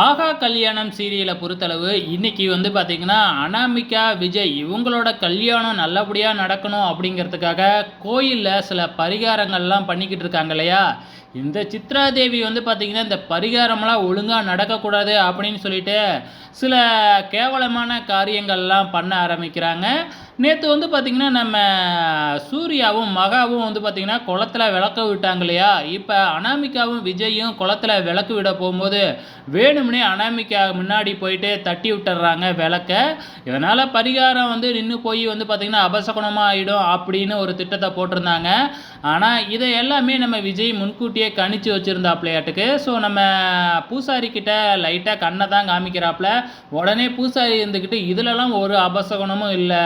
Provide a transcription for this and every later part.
ஆகா கல்யாணம் சீரியலை பொறுத்தளவு இன்னைக்கு வந்து பார்த்தீங்கன்னா அனாமிகா விஜய் இவங்களோட கல்யாணம் நல்லபடியாக நடக்கணும் அப்படிங்கிறதுக்காக கோயிலில் சில பரிகாரங்கள்லாம் பண்ணிக்கிட்டு இருக்காங்க இல்லையா? இந்த சித்ரா தேவி வந்து பார்த்திங்கன்னா இந்த பரிகாரம்லாம் ஒழுங்காக நடக்கக்கூடாது அப்படின்னு சொல்லிட்டு சில கேவலமான காரியங்கள்லாம் பண்ண ஆரம்பிக்கிறாங்க. நேற்று வந்து பார்த்திங்கன்னா நம்ம சூர்யாவும் மகாவும் வந்து பார்த்திங்கன்னா குளத்துல விளக்க விட்டாங்க இல்லையா? இப்போ அனாமிகாவும் விஜயும் குளத்துல விளக்கு விட போகும்போது வேணும்னே அனாமிகா முன்னாடி போயிட்டு தட்டி விட்டுறாங்க விளக்க. இதனால் பரிகாரம் வந்து நின்று போய் வந்து பார்த்திங்கன்னா அபசகுணமாக ஆகிடும் அப்படின்னு ஒரு திட்டத்தை போட்டிருந்தாங்க. ஆனால் இதை எல்லாமே நம்ம விஜய் முன்கூட்டியே கணிச்சு வச்சுருந்தாப்லையாட்டுக்கு ஸோ நம்ம பூசாரி கிட்ட லைட்டாக கண்ணை தான் காமிக்கிறாப்புல உடனே பூசாரி இருந்துக்கிட்டு இதிலலாம் ஒரு அபசகுணமும் இல்லை.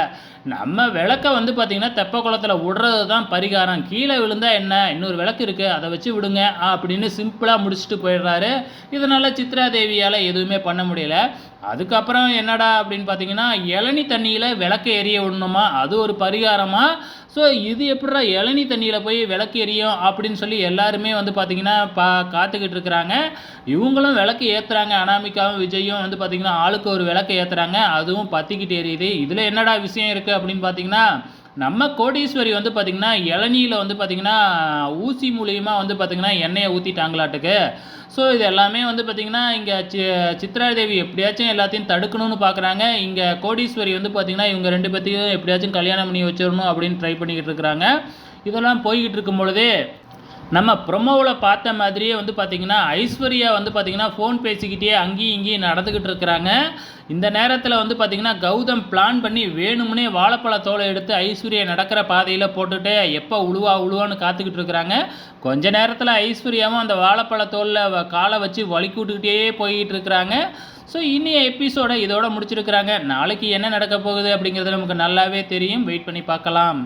நம்ம விளக்க வந்து பார்த்திங்கன்னா தெப்ப குளத்தில் விடுறது தான் பரிகாரம். கீழே விழுந்தா என்ன? இன்னொரு விளக்கு இருக்குது அதை வச்சு விடுங்க அப்படின்னு சிம்பிளாக முடிச்சுட்டு போயிடுறாரு. இதனால் சித்ரா தேவியால் எதுவுமே பண்ண முடியல. அதுக்கப்புறம் என்னடா அப்படின்னு பார்த்தீங்கன்னா இளநி தண்ணியில் விளக்கு எரிய விடணுமா? அது ஒரு பரிகாரமா? ஸோ இது எப்படிடா இளநி தண்ணியில் போய் விளக்கு எரியும் அப்படின்னு சொல்லி எல்லாருமே வந்து பார்த்திங்கன்னா பா காத்துக்கிட்டு இருக்கிறாங்க. இவங்களும் விளக்கு ஏற்றுறாங்க அனாமிகாவும் விஜயும் வந்து பார்த்திங்கன்னா ஆளுக்கு ஒரு விளக்கு ஏற்றுறாங்க அதுவும் பற்றிக்கிட்டு எரியுது. இதில் என்னடா விஷயம் இருக்குது அப்படின்னு பார்த்தீங்கன்னா நம்ம கோடீஸ்வரி வந்து பார்த்திங்கன்னா இளநியில் வந்து பார்த்திங்கன்னா ஊசி மூலியமாக வந்து பார்த்திங்கன்னா எண்ணெயை ஊற்றிட்டாங்களாட்டுக்கு ஸோ இது எல்லாமே வந்து பார்த்திங்கன்னா இங்கே சி சித்ராதேவி எப்படியாச்சும் எல்லாத்தையும் தடுக்கணும்னு பார்க்குறாங்க இங்கே கோடீஸ்வரி வந்து பார்த்திங்கன்னா இவங்க ரெண்டு பேர்த்தையும் எப்படியாச்சும் கல்யாணம் பண்ணி வச்சிடணும் அப்படின்னு ட்ரை பண்ணிக்கிட்டு இருக்கிறாங்க. இதெல்லாம் போய்கிட்டு இருக்கும் பொழுதே நம்ம ப்ரொமோவில் பார்த்த மாதிரியே வந்து பார்த்திங்கன்னா ஐஸ்வர்யா வந்து பார்த்திங்கன்னா ஃபோன் பேசிக்கிட்டே அங்கேயும் இங்கேயும் நடந்துக்கிட்டு இருக்கிறாங்க. இந்த நேரத்தில் வந்து பார்த்திங்கன்னா கௌதம் பிளான் பண்ணி வேணும்னே வாழைப்பழ தோலை எடுத்து ஐஸ்வர்யா நடக்கிற பாதையில் போட்டுட்டு எப்போ உழுவா உழுவான்னு காத்துக்கிட்டு இருக்கிறாங்க. கொஞ்ச நேரத்தில் ஐஸ்வர்யாவும் அந்த வாழைப்பழ தோலில் காலை வச்சு வலிக்கு கூட்டுக்கிட்டே போய்கிட்டு இருக்கிறாங்க. ஸோ இனிய எபிசோடை இதோட முடிச்சிருக்கிறாங்க. நாளைக்கு என்ன நடக்க போகுது அப்படிங்கிறது நமக்கு நல்லாவே தெரியும். வெயிட் பண்ணி பார்க்கலாம்.